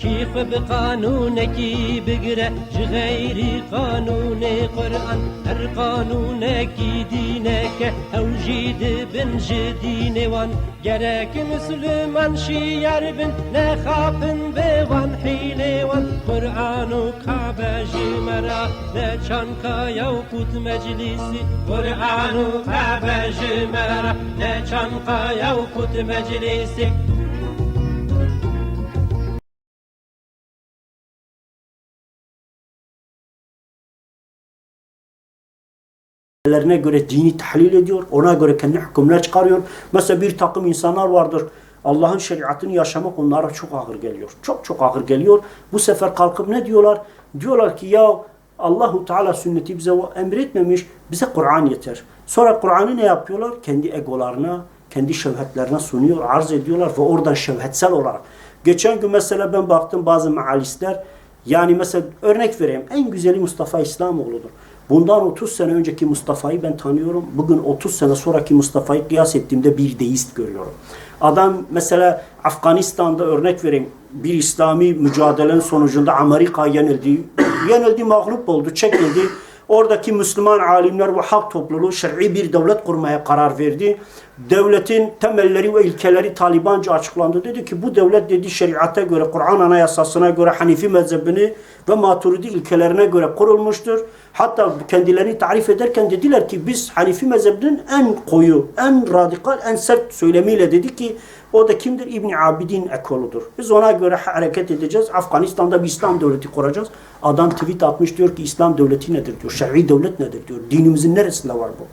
خو بقانونکی بگره جی غیری قانون قرآن؟ هر قانونکی دینه که أو جید بن جدین وان؟ گرک مسلمان شیار بن نخافن بوان حیله وان؟ قرآن و جمرا نچان کایا و کت مجلسی قرآن و جمرا نچان کایا و کت مجلسی lerine göre dini tahlil ediyor. Ona göre kendi hükümler çıkarıyor. Mesela bir takım insanlar vardır. Allah'ın şeriatını yaşamak onlara çok ağır geliyor. Çok çok ağır geliyor. Bu sefer kalkıp ne diyorlar? Diyorlar ki ya Allahu Teala sünneti bize emretmemiş. Bize Kur'an yeter. Sonra Kur'an'ı ne yapıyorlar? Kendi egolarına, kendi şevhetlerine sunuyor, arz ediyorlar ve oradan şevhetsel olarak. Geçen gün mesela ben baktım bazı mealistler yani mesela örnek vereyim. En güzeli Mustafa İslamoğlu'dur. Bundan 30 sene önceki Mustafa'yı ben tanıyorum. Bugün 30 sene sonraki Mustafa'yı kıyas ettiğimde bir deist görüyorum. Adam mesela Afganistan'da örnek vereyim. Bir İslami mücadelenin sonucunda Amerika yenildi. Yenildi, mağlup oldu, çekildi. Oradaki Müslüman alimler ve halk topluluğu şer'i bir devlet kurmaya karar verdi. Devletin temelleri ve ilkeleri Talibanca açıklandı. Dedi ki bu devlet dedi şeriata göre, Kur'an anayasasına göre Hanifi mezhebini ve Maturidi ilkelerine göre kurulmuştur. Hatta kendilerini tarif ederken dediler ki biz Hanifi mezhebinin en koyu, en radikal, en sert söylemiyle dedi ki o da kimdir? İbn Abidin ekoludur. Biz ona göre hareket edeceğiz. Afganistan'da bir İslam devleti kuracağız. Adam tweet atmış diyor ki İslam devleti nedir diyor. Şer'i devlet nedir diyor. Dinimizin neresinde var bu?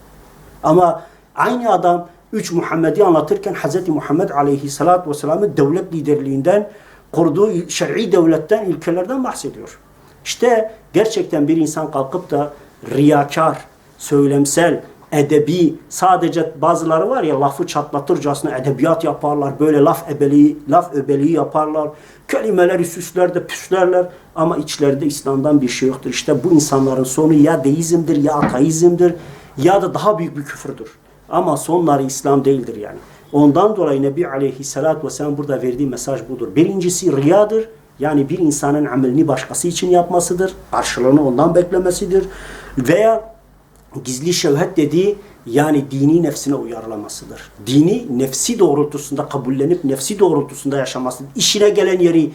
Ama aynı adam üç Muhammed'i anlatırken Hz. Muhammed Aleyhisselatü Vesselam'ın devlet liderliğinden kurduğu şer'i devletten, ilkelerden bahsediyor. İşte gerçekten bir insan kalkıp da riyakar, söylemsel, edebi, sadece bazıları var ya lafı çatlatırcasına edebiyat yaparlar, böyle laf ebeliği, laf öbeliği yaparlar, kelimeleri süsler de püslerler ama içlerinde İslam'dan bir şey yoktur. İşte bu insanların sonu ya deizmdir ya ateizmdir ya da daha büyük bir küfürdür. Ama sonları İslam değildir yani. Ondan dolayı Nebi Aleyhisselatü Vesselam burada verdiği mesaj budur. Birincisi riyadır. Yani bir insanın amelini başkası için yapmasıdır. Karşılığını ondan beklemesidir. Veya gizli şevhet dediği yani dini nefsine uyarlamasıdır. Dini nefsi doğrultusunda kabullenip nefsi doğrultusunda yaşamasıdır. İşine gelen yeri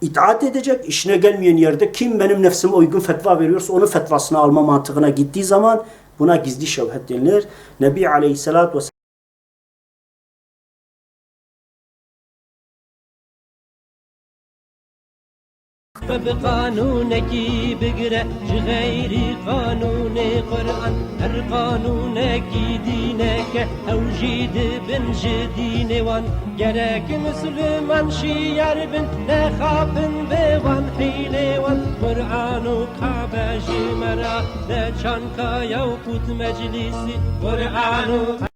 itaat edecek, işine gelmeyen yerde kim benim nefsime uygun fetva veriyorsa onun fetvasını alma mantığına gittiği zaman buna gizli şevhet denilir. Nebi Aleyhisselatü Vesselam بقانونکی بگره جی غیری قانون قرآن هر قانونکی دینه که أو جید بن جدین وان. گرک مسلمان شیار بن نخافن بوان حیله وان. قرآن و کعبه جمرا نچان کایا و کت مجلسی قرآن و